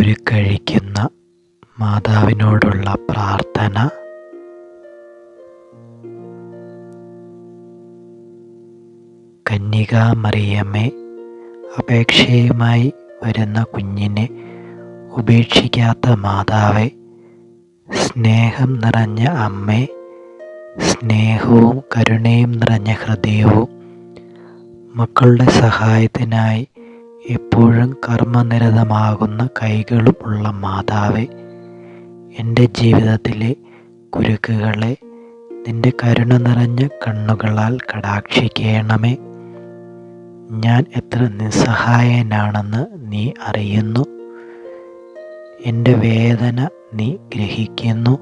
കുരുക്കഴിക്കുന്ന മാതാവിനോടുള്ള പ്രാർത്ഥന. കന്യക മറിയമ്മേ അപേക്ഷയുമായി വരുന്ന കുഞ്ഞിനെ ഉപേക്ഷിക്കാത്ത മാതാവെ സ്നേഹം നിറഞ്ഞ അമ്മേ സ്നേഹവും കരുണയും നിറഞ്ഞ ഹൃദയവും മക്കളുടെ സഹായത്തിനായി എപ്പോഴും കർമ്മനിരതമാകുന്ന കൈകളും ഉള്ള മാതാവേ എന്റെ ജീവിതത്തിലെ കുരുക്കുകളെ നിന്റെ കരുണ നിറഞ്ഞ കണ്ണുകളാൽ കടാക്ഷിക്കണമേ. ഞാൻ എത്ര നിസ്സഹായനാണെന്ന് നീ അറിയുന്നു. എന്റെ വേദന നീ ഗ്രഹിക്കുന്നു.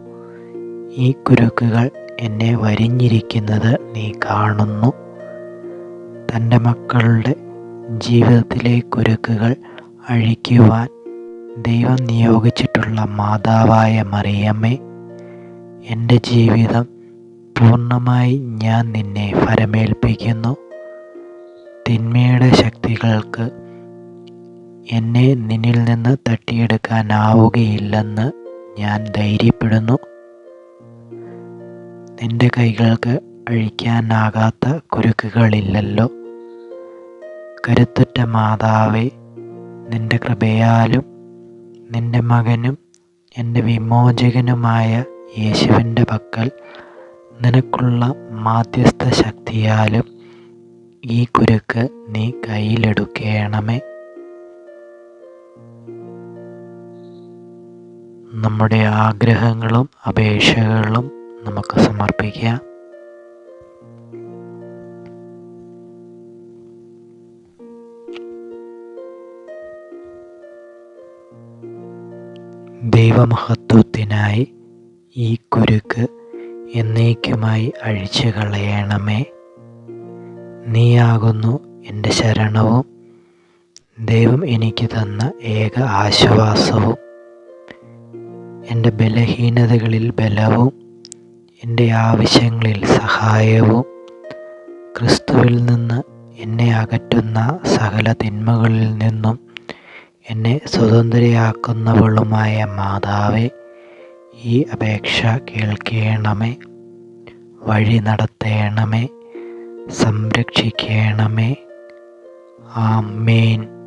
ഈ കുരുക്കുകൾ എന്നെ വരിഞ്ഞിരിക്കുന്നത് നീ കാണുന്നു. തന്റെ മക്കളുടെ ജീവിതത്തിലെ കുരുക്കുകൾ അഴിക്കുവാൻ ദൈവം നിയോഗിച്ചിട്ടുള്ള മാതാവായ മറിയമ്മേ എന്റെ ജീവിതം പൂർണമായി ഞാൻ നിന്നെ ഫരമേൽപ്പിക്കുന്നു തിന്മയുടെ ശക്തികൾക്ക് എന്നെ നിന്നിൽ നിന്ന് തട്ടിയെടുക്കാനാവുകയില്ലെന്ന് ഞാൻ ധൈര്യപ്പെടുന്നു. നിന്റെ കൈകൾക്ക് അഴിക്കാനാകാത്ത കുരുക്കുകളില്ലല്ലോ. കരുത്തുറ്റ മാതാവേ നിന്റെ കൃപയാലും നിന്റെ മകനും എന്റെ വിമോചകനുമായ യേശുവിന്റെ പക്കൽ നിനക്കുള്ള മാധ്യസ്ഥ ശക്തിയാലും ഈ കുരുക്ക് നീ കയ്യിലെടുക്കണമേ. നമ്മുടെ ആഗ്രഹങ്ങളും അപേക്ഷകളും നമുക്ക് സമർപ്പിക്കാം. ദൈവമഹത്വത്തിനായി ഈ കുരുക്ക് എന്നേക്കുമായി അഴിച്ചു കളയണമേ നീയാകുന്നു എന്റെ ശരണവും. ദൈവം എനിക്ക് തന്ന ഏക ആശ്വാസവും. എന്റെ ബലഹീനതകളിൽ ബലവും. എന്റെ ആവശ്യങ്ങളിൽ സഹായവും. ക്രിസ്തുവിൽ നിന്ന് എന്നെ അകറ്റുന്ന സകല തിന്മകളിൽ നിന്നും എന്നെ സ്വതന്ത്രയാക്കുന്നവളുമായ മാതാവേ ഈ അപേക്ഷ കേൾക്കണമേ വഴി നടത്തേണമേ സംരക്ഷിക്കണമേ. ആമേൻ.